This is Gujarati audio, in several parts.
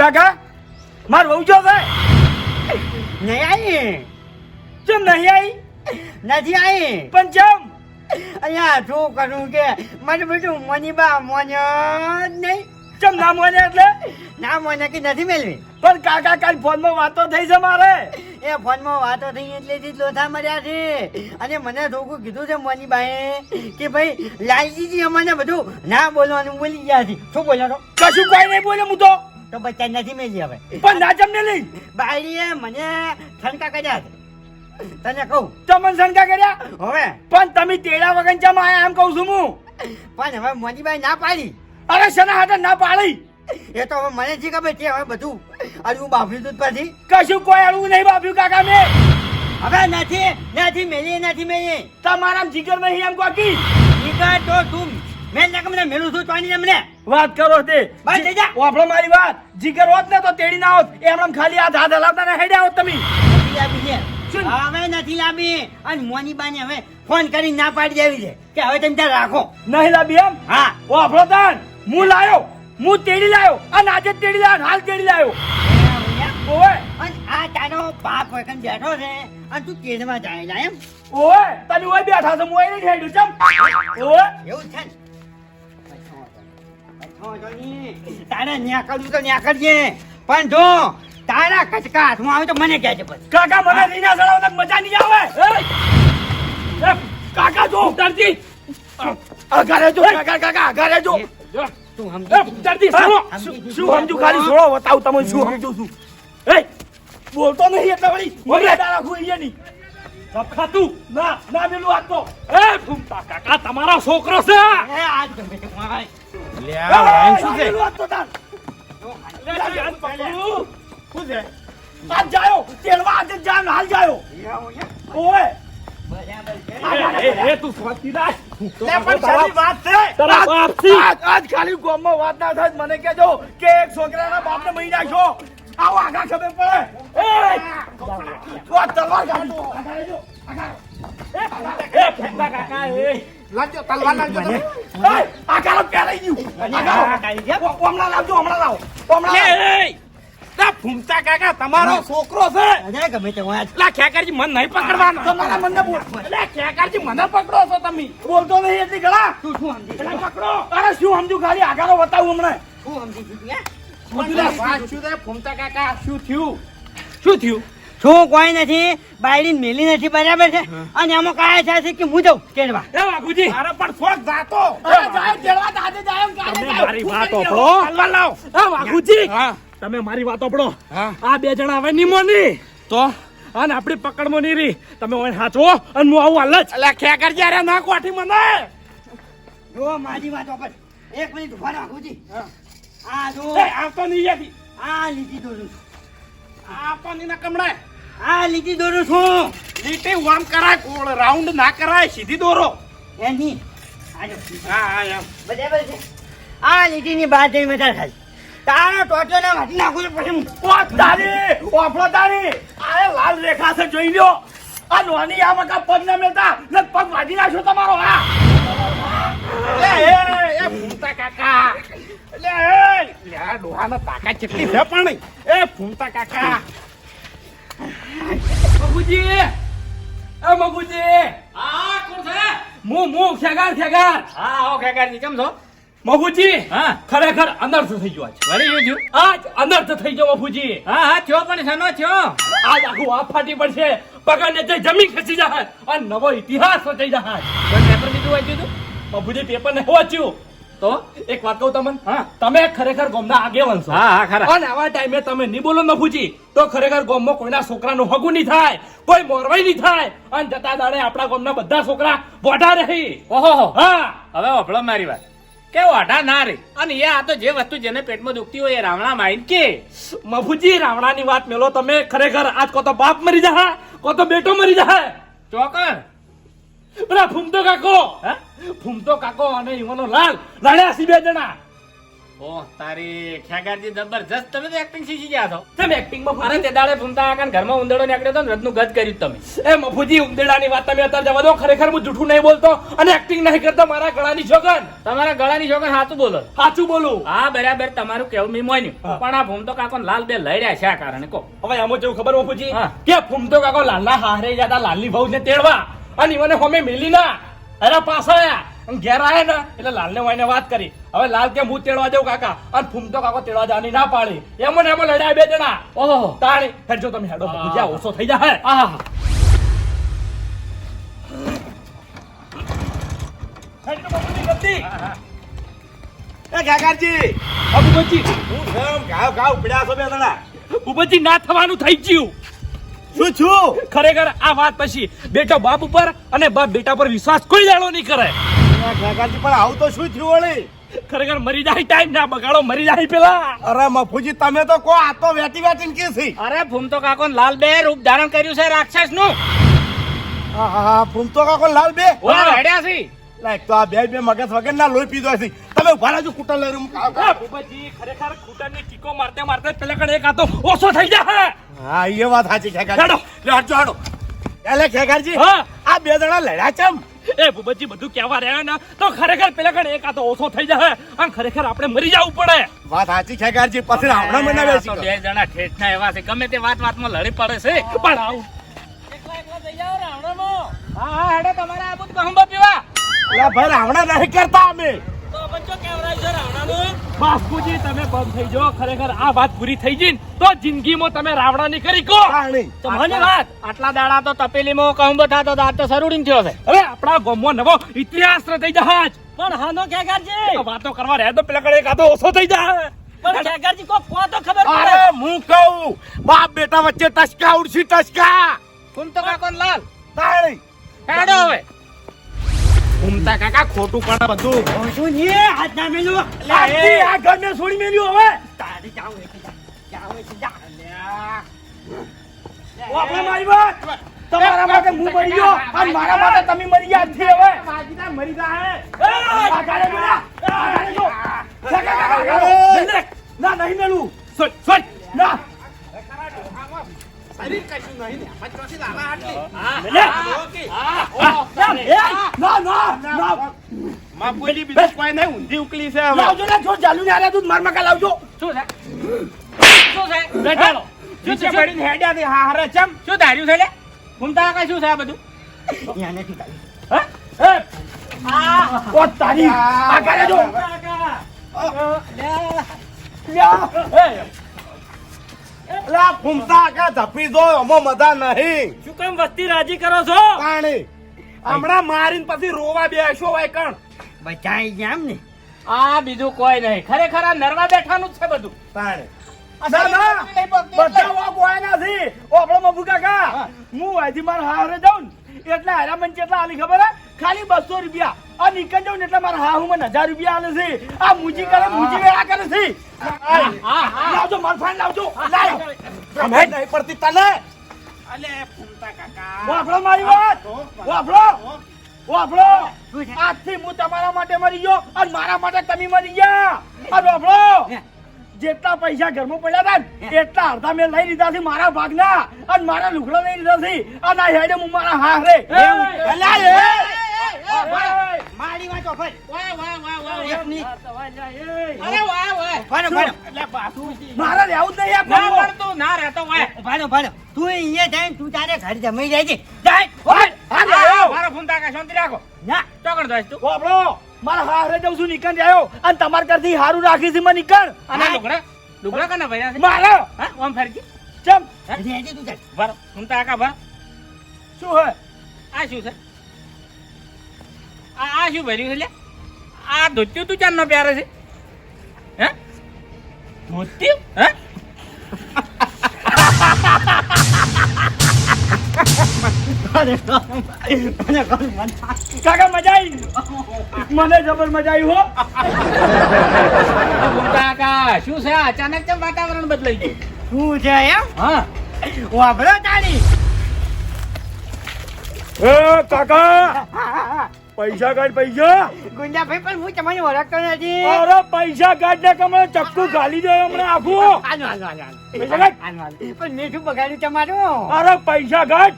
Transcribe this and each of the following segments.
કાકા માર વહુ જો છે. નહીં આવી? ચમ નહીં આવી? નથી આવી. પણ ચમ? અહીંયા શું કરું કે મને બધું મોનીબા મોને જ નહીં. ચમ ના મોને એટલે? ના મોને કે નથી મેળવી પણ કાકા કાલ ફોનમાં વાતો થઈ છે મારે. એ ફોનમાં વાતો થઈ એટલે લોથા મર્યા છે. અને મને ધોકું કીધું છે મોનીબાએ કે ભાઈ લાલજીજી અમને બધું ના બોલવાનું બોલી ગયા છે. શું બોલ્યો તો કશું કોઈ નહીં બોલે હું તો તો બચ્ચા નથી મેલી હવે. પણ ના તમને લઈ. બાયડીએ મને ઠણકા કર્યા તને કહું? તમને ઠણકા કર્યા? હવે? પણ તમે તેડા વગર ચમ આયા એમ કહું છું હું? પણ હવે મોદીભાઈ ના પાડી. અરે શના હાથે ના પાડી? એ તો હવે મને જી ખબર છે હવે બધું? અડવું બાફ્યું દૂધ પછી? કશું કોઈ અડવું નહીં બાપ્યું કાકા મેં. હવે નથી નથી મેલી નથી મેલી. તમારા જીગર નહીં એમ કોકી. જીગર તો તું મેં ના મને મેલું છું આની એમને વાત કરો તે. બસ થઈ જા. વાપરો મારી વાત. જીગર હોત ને તો તેડી ના હોત. એમ ખાલી હાથ હાથ હલાવતા ને હેડ્યા હોત તમે. હવે નથી લાવી અને મોની બાને હવે ફોન કરી ના પાડી દેવી છે કે હવે તમે ત્યાં રાખો. નહીં લાવી એમ? હા. વાફળો તાન હું લાયો. હું તેડી લાયો. અને આજે તેડી લાયો હાલ તેડી લાયો. ઓય અને આ તારો બાપ વખત બેઠો છે અને તું કેડમાં જાય એમ. ઓય તને ઓય બેઠા છે હું ઓય નહીં હેડ્યું ચમ. ઓય એવું છે તારે ન્યા કરવું તો ન્યા કરજે. પણ જો તારા કચકા હાથમાં આવે તો મને કહેજે પછી. કાકા મને રીના સડાવતા મજા નહીં આવે. કાકા જો દર્દી અગારે જો કાકા કાકા અગારે જો. તું સમજી? દર્દી સુનો શું? સમજુ ખાલી સુનો બતાવું તમે શું સમજુ છું. એ બોલતો નહીં એટલે વળી મને રાખું અહીંયા નહીં. ખાતું ના ના મેલું હાથ તો. એ ફૂમતા કાકા તમારા છોકરો છે. એ આજ ગમે લે, વાત ના થાય મને કેજો કે એક છોકરાના બાપને મહી નાખ્યો આવો આગા ખબર પડે લાવજો તલવાર લાવજો તમે એ આગા પહેરાઈ ગયું હમણાં લાવજો હમણાં લાવો હમણાં ફૂમતા કાકા તમારો છોકરો છે અરે ગમે તે ખેકરજી મન નહીં પકડવાનો તમારા મને બોલ લા ખેકરજી મને પકડો છો તમે બોલતો નહીં એટલી ગળા તું શું સમજી એટલે પકડો અરે શું સમજુ ખાલી આગળ બતાવું હમણાં શું સમજી શું થયું શું થયું શું કોઈ નથી બાયડી મેલી નથી બરાબર છે? અને અમુક આયા છે કે હું જઉં કેળવા એ વાઘુજી અરે પણ ફોક જાતો. જાય કેળવા તો જાય એમ કાલે તમે જાય. મારી વાતો વાત કરી ઓપડો. રહ્યો? તલવાર લાવો. એ વાઘુજી હા. તમે મારી વાતો પડો આ બે જણા હવે નીમો ની તો? અને આપણી પકડમાં નહીં રહી. તમે ઓય હાચવો અને હું આવું હાલ જ. ખે ખેકરજી અરે ના કોઠી મને. જો મારી વાત પર એક મિનિટ ઊભા રાખુજી આ જો આવતો નહીં આ લીધી દોરું. આ નહીં ના કમળે. આ લીટી દોરું છું. લીટી વામ કરાય ગોળ રાઉન્ડ ના કરાય સીધી દોરો. એની આ જો. હા હા એમ. બરાબર છે. આ લીટીની બહાર જઈ મજા થાય તારો ટોટો ના વાટી નાખું છું પછી હું ઓ તારી ઓફળો તારી. આ લાલ રેખા છે જોઈ લ્યો. આ નોની આ મકા પગ ના મેતા ને પગ વાટી નાખ્યો તમારો આ એ એ એ ફૂમતા કાકા. એટલે એ આ તાકાત કેટલી છે પણ. એ ભૂમતા કાકા. મગુજી! એ મગુજી! હા કોણ છે? મુ મુ ખેગાર ખેગાર! હા આવો ખેકરજી કેમ છો? મગુજી! હા. ખરેખર અનર્થ થઈ ગયો આજ વળી ગયું આજ અનર્થ થઈ ગયો મફુજી હા હા થયો પણ શાનો થયો? આજ આખું આ ફાટી પડશે. પગાને તે જમીન ખસી જાય અને નવો ઇતિહાસ રચાઈ જાય પેપર બીજું વાંચ્યું હતું? મફુજી પેપર ને વાંચ્યું. તો એક વાત કહું તમને? હા. તમે ખરેખર ગોમના આગેવાન છો. હા હા ખરા. અને આવા ટાઈમે તમે નહીં બોલો મફુજી તો ખરેખર ગોમમાં કોઈના છોકરાનું હગું નહીં થાય કોઈ મોરવાઈ નહીં થાય. અને જતા દાડે આપણા ગોમના બધા છોકરા બોઢા રહી. ઓહો હા. હવે વફળો મારી વાત. કે વાઢા ના રે. અને એ આ તો જે વસ્તુ જેને પેટમાં દુખતી હોય એ રાવણા માઈન કે. મફુજી રાવણાની વાત મેલો તમે. ખરેખર આજ કો તો બાપ મરી જા કો તો બેટો મરી જાય ચોકર પેલા ફૂમતો કાકો હે? ફૂમતો કાકો અને ઈવાનો લાલ લડ્યા સી બે જણા. ઓહ તારી ખ્યાગારજી જબરજસ્ત તમે તો એક્ટિંગ શીખી ગયા છો. તમે એક્ટિંગમાં અરે તે દાડે ભૂમતા કાકા ઘરમાં ઉંદરડો નીકળ્યો તો ને ગજ કર્યું તમે. એ મફુજી ઉમદેડાની વાત તમે અત્યારે જવા દો ખરેખર હું જૂઠું નહીં બોલતો અને એક્ટિંગ નહીં કરતો મારા ગળાની છોકન તમારા ગળાની છોકર સાચું બોલો. સાચું બોલું. હા બરાબર તમારું કેવું મેં મોન્યું. પણ આ ભૂમતો કાકો લાલ બે લઈ રહ્યા છે આ કારણે કો હવે આમાં જેવું ખબર મફુજી. કે ફૂમતો કાકો લાલના હારે જતા લાલની ભાવ ને તેડવા. અને મને હોમે મિલી ના. અરે પાછા આયા. ઘેર આયા ને એટલે લાલને વાઈને વાત કરી. હવે લાલ કે હું તેડવા જાઉં કાકા? અને ફૂમતો કાકો તેડવા જવાની ના પાડી. એમ ને એમ લડાય બે જણા. ઓહો. તાણી હેડજો તમે હેડો મફુજી ઓછો થઈ જાય હા. ના થવાનું થઈ ગયું. શું છું? ખરેખર આ વાત પછી બેટા બાપ ઉપર અને બાપ બેટા પર વિશ્વાસ કોઈ દાડો નહીં કરે. કાકાજી પણ આવું તો શું થયું વળી? ખરેખર મરી જાય ટાઈમ ના બગાડો મરી જાય પેલા. અરે મફુજી તમે તો કો આ તો વેટી વેટીને કે છે? અરે ભૂમતો કાકો લાલ બે રૂપ ધારણ કર્યું છે રાક્ષસનું હા હા ફૂમતો કાકો લાલ બે? હેડ્યા છે. લાઈક તો આ બે બે મગજ વગર ના લોહી પીધો છે. તમે ઊભા રહેજો કુટર લઈને હું કાવ આ ભૂપતજી ખરેખર ખૂટાની ટીકો મારતે મારતે પેલા કડે એક આ ઓછો થઈ જાય હા. એ વાત સાચી છે હેડો. લે હટજો હેડો. એટલે ખેગારજી. હા. આ બે જણા લડ્યા ચમ એ ભૂપતજી બધું કહેવા રહ્યા ને તો ખરેખર પેલા કણ એક આ ઓછો થઈ જાય અને ખરેખર આપણે મરી જવું પડે. વાત સાચી ખેગાજી પછી આપણે મનાવે છે બે જણા ઠેઠના એવા છે. ગમે તે વાત વાતમાં લડી પડે છે. પણ આવું. હા હા હેડો તમારે આ બધું કહું પીવા. લા ભાઈ રાવણા નહીં કરતા અમે. બાસ્કુજી તમે બંધ થઈ જાઓ. ખરેખર આ વાત પૂરી થઈ ગઈ તો જિંદગીમાં તમે રાવણા ની કરી કો તમારી વાત. આટલા દાડા તો તપેલીમાં કહું થતો તો આ તો સરુડીને થયો છે. હવે આપણા ગામમાં નવો ઇતિહાસ રચાઈ જહાજ. પણ હાનો ખેગારજી. વાતો કરવા રહે તો પેલા કડે કાતો ઓછો થઈ જાય. પણ ખેગારજી કો કો તો ખબર અરે હું કહું બાપ બેટા વચ્ચે ટચકા ઉડશી ટચકા કોણ તો કોણ લાલ? તાળી હેડો હવે. ભૂમતા કાકા ખોટું પણ બધું. શું છે હાથ ના મેલું આખી આ ઘરને છોડી મેલ્યું હવે. તારી જાવ એટલે જાવ એટલે જા. ઓ આપણે મારી વાત તમારા માટે હું મરી ગયો? અને મારા માટે તમે મરી ગયા છે હવે. બાજીના મરી ગયા હે. આ ગાડે મેલા આ ગાડે જો. ના નહીં મેલું. સોરી સોય ના ના ના ના માપુજી બીજું કોઈ નહીં ઊંધી ઉકલી છે લાવજો ને જો ચાલુ ને તું માર મકા લાવજો શું છે શું છે હા હારે ચમ શું ધાર્યું છે લે ભૂમતા કાકા શું છે બધું. હે ઓ તારી જો લા ફૂમતા કા ધપી દો અમો મજા નહીં. શું કેમ વસ્તી રાજી કરો છો? પાણી. હમણાં મારીને પછી રોવા બેસો ભાઈ કણ. બચાઈ ગયા એમ ને આ બીજું કોઈ નહીં. ખરેખર આ નરવા બેઠાનું જ છે બધું. પાણી. બચાવવા કોઈ નથી. ઓ આપણો મફુ કાકા. હું. હજી મારા હારે જાઉં ને. એટલે હારા કેટલા આલી ખબર હે? ખાલી બસો રૂપિયા. આ નીકળ જાઉં એટલે મારા હા હું હજાર રૂપિયા આલે છે. આ મુજી કરે મુજી વેળા કરે છે. લાવજો માર ફાઈન લાવજો. લાવ ગમે નહીં પડતી તને. અલે ફૂમતા કાકા. વાપરો મારી વાત. વાફળો. વાફળો. આજથી હું તમારા માટે મરી ગયો અને મારા માટે તમે મરી ગયા. આ વાપરો જેટલા પૈસા ઘરમાં પડ્યા હતા ને, એટલા અડધા મેં લઈ લીધા છે મારા ભાગના. અને મારા લુગડા લઈ લીધા છે. અને આ હેડે હું મારા હારે અલા, એ! એ! મારી વાત ઓફર વાહ વાહ વાહ વાહ એક અરે વાહ વાહ. ફાડો ફાડો એટલે બાથું મારે રહેવું જ નહીં ના ઘરમાં. પડતું ના રહેતો વાહ. ફાડો ફાડો તું અહીંયા જાય તું તારે ઘર જાય છે જાય. હા. મારો ભૂમતા કાકા શાંતિ રાખો. ના. ચોકડ દોસ્ત તું. મારા હારે જાઉં છું નીકળ આવ્યો. અને તમારે ઘરથી હારું રાખી છે મને નીકળ. અને લુગડા? લુગડા કના ભર્યા છે? મારો? હા ઓમ ફરજી. ચમ. રહેજે તું તાર ભર ભૂમતા કા ભર શું હે આ શું છે? આ આ શું ભર્યું છે લે આ ધોત્યું તું ચાંદનો પ્યારે છે? હે? ધોત્યું? હે? કાકા મજા આવી? મને જબર મજા આવી હો. કાકા શું છે? અચાનક કેમ વાતાવરણ બદલાઈ ગયું? શું છે એમ? હા. વાપરો તાળી. એ કાકા! પૈસા કાઢ પૈસા. ગુંજાભાઈ પણ હું તમને ઓળખતો નથી. અરે પૈસા કાઢ ને કમળે ચક્કુ ગાલી દે હમણાં આખું. આનો, આનો, આનો. પણ મીઠું બગાડ્યું તમારું. અરે પૈસા કાઢ.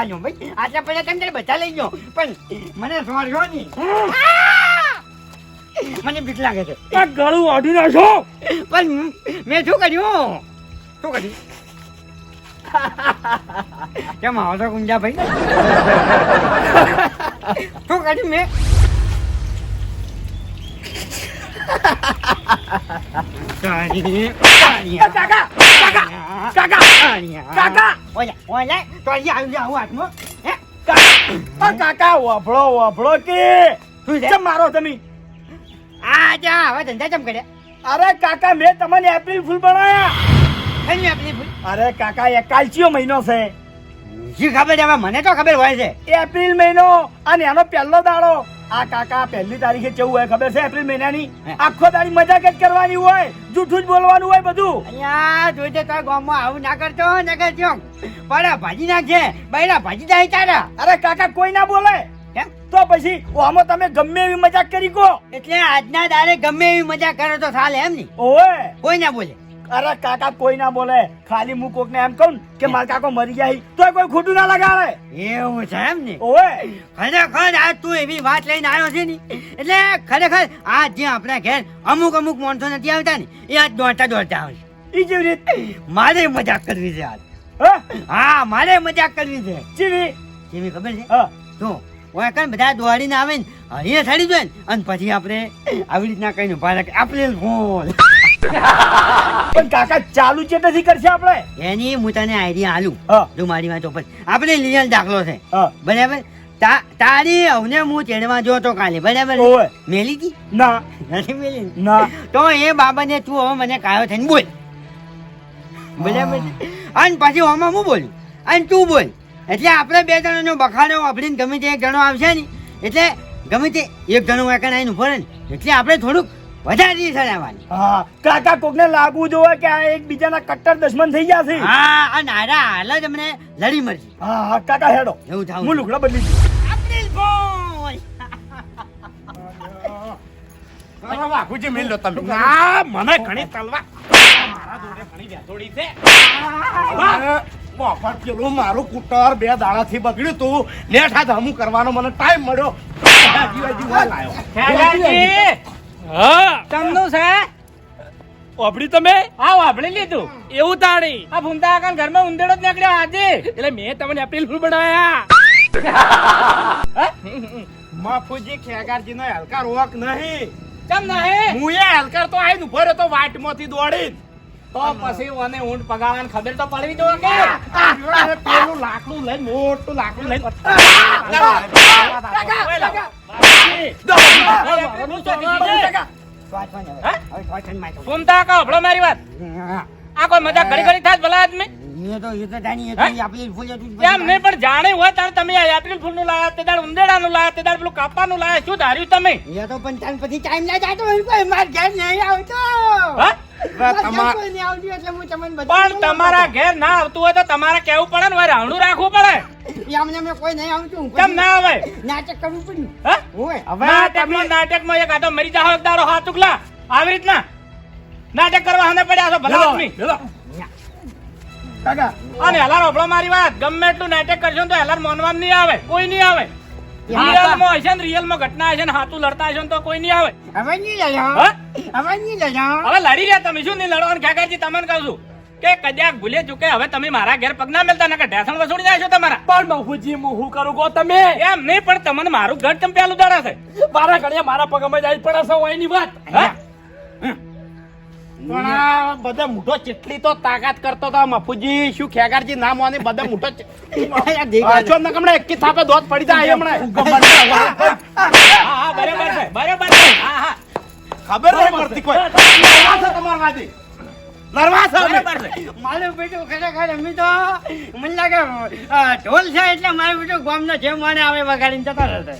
આનો ભાઈ આટલા પૈસા તમે બધા લઈ ગયો પણ મને સોરશો નહીં. મને બીક લાગે છે. ગળું અઢી નાખો પણ મેં શું કર્યું? શું કર્યું? કેમ આવો છો ગુંજાભાઈ શું કર્યું મેં? મારો તમે? આ હવે ધંધા ચમ કર્યા? અરે કાકા મેં તમને એપ્રિલ ફૂલ બનાયા? અરે કાકા એ કાલચીયો મહિનો છે. શું ખબર છે? હવે મને તો ખબર હોય છે. એપ્રિલ મહિનો અને એનો પહેલો દાડો. આ કાકા પહેલી તારીખે કેવું હોય ખબર છે એપ્રિલ મહિનાની? આખો દાડી મજાક જ કરવાની હોય જૂઠું જ બોલવાનું હોય બધું. અહીંયા જોઈતે તો ગામમાં આવું ના કરતો ના કરજો પડા ભાજી નાખજે બૈરા ભાજી જાય તારા. અરે કાકા કોઈ ના બોલે. તો પછી આમાં તમે ગમે એવી મજાક કરી કો. એટલે આજના દાડે ગમે એવી મજાક કરો તો ચાલે એમ નહીં ઓય કોઈ ના બોલે. અરે કાકા કોઈ ના બોલે. ખાલી હું કોક ને એમ કહું કે માર કાકો મરી જાય તો કોઈ ખોટું ના લગાડે એવું છે એમ ને? ઓય ખરેખર આ તું એવી વાત લઈને આવ્યો છે ને? એટલે ખરેખર આ જે આપણા ઘેર અમુક અમુક માણસો નથી આવતા ને એ આજ દોડતા દોડતા આવે છે. ઈ જેવી રીત. મારે મજાક કરવી છે આજ. હા? મારે મજાક કરવી છે. ચીવી ચીવી ખબર છે? હા. તો ઓય કણ બધા દોડીને આવે ને હરીએ થડી જાય ને અને પછી આપણે આવી રીતના કહીને ભારે આપણે ફોન પણ કાકા ચાલુ નથી કરશે આપણે? એની હું તને આઈડિયા આલું જો મારી વાત ઉપર. આપણે લિયલ દાખલો છે. બરાબર? તા- તારી અવને હું તેડવા જોતો કાલે. બરાબર? મેલી તી? ના. નથી મેલી? ના. તો એ બાબાને તું હવે મને કાયો થઈને બોલ. બરાબર? છે? અને પછી હોમાં હું બોલું? અને તું બોલ. એટલે આપણે બે જણાનો બખાડો વાપરીને ગમે તે એક જણો આવશે ને. એટલે ગમે તે એક જણો એકણ આવીને ઊભો રહે ને. એટલે આપણે થોડુંક વધારે ચડાવવાની હા કાકા કોકને લાગવું જોવે કે આ એકબીજાના કટ્ટર દુશ્મન થઈ ગયા છે. હા આ નારા હાલ જ અમને લડી મરજી હા હા કાકા હેડો. એવું થાવ હું લુગડા બદલી દઉં. અપ્રિલ બોય વાઘુજી મેલ લો તમે. ના મને ઘણી તલવા મારા જોડે ઘણી વેતોડી છે. પેલું મારું કુટર બે દાડાથી બગડ્યું તું. નેઠા ધામું કરવાનો મને ટાઈમ મળ્યો. લાયો હા તમનું છે વાપરી તમે હા વાપરી લીધું એવું તાણી આ ભૂંતા કાકા ઘરમાં ઉંદેડો જ નીકળ્યો આજે એટલે મેં તમને એપ્રિલ ફૂલ માફુજી ખેગારજી નો હલકાર રોક નહીં ચમ નહીં હું એ હલકાર તો આવીને ઊભો રહ્યો તો વાટમાંથી દોડી તો પછી મને ઊંટ પગાવવાની ખબર તો પડવી જોઈએ કે પેલું લાકડું લઈ મોટું લાકડું લઈને મારી વાત. આ કોઈ મજાક ઘડી ઘડી થાય ભલા આદમી પણ જાણે હોય તારે તમે એપ્રિલ ફૂલનું લાયા તે દાડ ઉંદેડા નું તે દાડ પેલું કાપા નું શું ધાર્યું તમે એ તો પણ તાન પછી ટાઈમ ના જાતો મારે ઘેર નહીં આવતો? પણ તમારા ઘેર ના આવતું હોય તો તમારે કેવું પડે ને? રાવણું રાખવું પડે. મેં કોઈ નહીં આવતું કેમ ના આવે? નાટક કરવું પડ્યું હવે નાટકમાં નાટકમાં એક આતો મરી જાઓ એક દાડો હાથ ઉકલા આવી રીતના. નાટક કરવા હમે પડ્યા છો ભલા આદમી. અને હેલાર હોભળો મારી વાત. ગમે એટલું નાટક કરશો ને તો હેલાર માનવામાં નહીં આવે કોઈ નહીં આવે. રિયલમાં હશે ને રિયલમાં ઘટના હશે ને હાથું લડતા હશે ને તો કોઈ નહીં આવે. હવે નહીં લઈ હવે નહીં લઈ હવે લડી રહ્યા તમે શું નહીં લડવાનું? કાકાજી તમને કહું છું. કે કદાચ ભૂલે ચૂકે હવે તમે મારા ઘેર પગ ના મેલતા નકર ઢેસણ વસૂડી જાય તમારા. પણ મહુજી હું શું કરું કહો તમે? એમ નહીં પણ તમને મારું ઘર ચમ પેલું દાડા છે. મારા ઘડિયા મારા પગમાં જાય પડે છે હોયની વાત. હા? પણ આ બધા મોટો ચેટલી તો તાકાત કરતો હતો મફુજી શું ખેગારજી નામ હોવાની બધા મોટો આજો ને હમણાં એકી થાપે દોત પડી જાય હમણાં. બરાબર છે બરાબર છે. ખબર નહીં પડતી કોઈ. તમારા વાદી. લડવા બરાબર છે. મારું બેટું ખરેખર અમે તો મને લાગે ઢોલ છે એટલે મારું બેટું ગામનો જે મને આવે વગાડીને જતો રહેશે.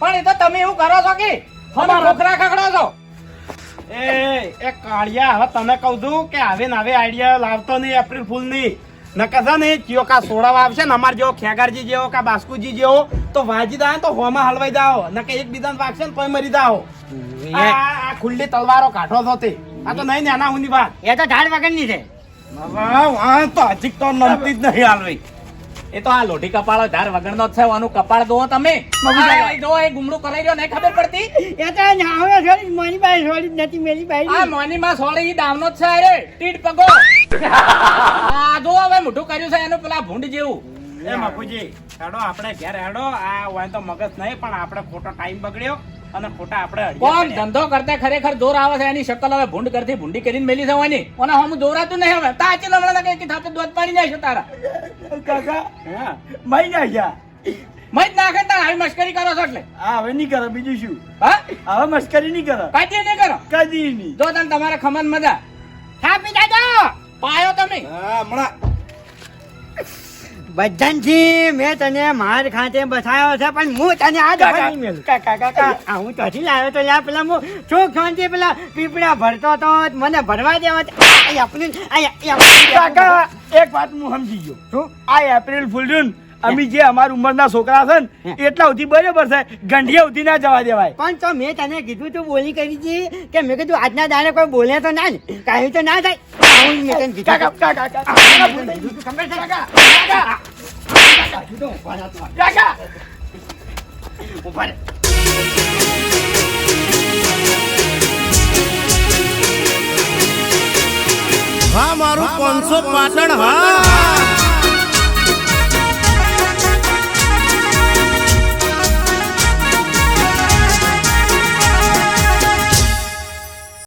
પણ એ તો તમે એવું કરો છો કે ખોખરા ખખડો છો એ એ કાળિયા હવે તને કહું છું કે હવે ને હવે આઈડિયા લાવતો નહીં એપ્રિલ ફૂલની. નકર છે ને ચિયો કા સોડાવા આવશે ને અમાર જેવો ખેગારજી જેવો કા બાસ્કુજી જેવો તો વાજી દાય તો હોમાં હલવાઈ દાઓ નકે એક બીજાને વાગશે ને તોય મરી દાઓ આ આ ખુલ્લી તલવારો કાઢો છો તે. આ તો નહીં નાના હુંની વાત. એ તો ધાડ વગરની છે. તો હજી તો નમતી જ નહીં હાલવી. એ તો આ લોઢી કપાળો ધાર વગરનો છે આનું કપાળ દો તમે. જો એ ગુમડું કરાઈ રહ્યો નહીં ખબર પડતી? એ તો નાવે છોડી મોની બાઈ છોડી નથી મેલી બાઈ આ મોની માં સોળી ઈ દાવનો છે અરે ટીટ પગો. આ જો હવે મોઢું કર્યું છે એનું પેલા ભૂંડ જેવું. એ મફુજી હેડો આપણે ઘેર હેડો આ હોય તો મગજ નહીં પણ આપણે ખોટો ટાઈમ બગડ્યો. અને ખોટા આપણે કોણ ધંધો કરતા ખરેખર જોર આવે છે? એની શકલ હવે ભૂંડ કરતી ભૂંડી કરીને મેલી જવાની અને હમ જોરાતું નહીં હવે. તાચી લમણા કે થાપે દોધ પાડી જાય છે તારા. કાકા હા. મઈ ના ગયા મઈ નાખે તાર. આવી મશ્કરી કરો છો એટલે. હા હવે નહીં કરો. બીજું શું? હા? હવે મશ્કરી નહીં કરો. કાજી નહીં કરો. કાજી નહીં. જો તને તમારા ખમન મજા. થાપી જાજો. પાયો તમે. હા, હમણાં. બધાથી મેં તને માર ખાતે બસાયો છે પણ હું તને આ દફા નહીં મેલું. કાકા કાકા. આ હું ત્યાંથી લાવ્યો તો યાર પેલા હું ચોક શાંતિ પેલા પીપળા ભરતો તો મને ભરવા દેવા આપણું- કાકા એક વાત હું સમજી ગયો. શું? આ એપ્રિલ ફૂલ અમે જે અમારી ઉંમરના છોકરા છે ને એટલા સુધી બરાબર છે. ગંઢિયા સુધી ના જવા દેવાય. પણ તો મેં તને કીધું તું બોલી કરી હતી કે મેં કીધું આજના દાડે કોઈ બોલે તો ના ને કાંઈ તો ના થાય. હા મારું પાંચસો પાટણ હા.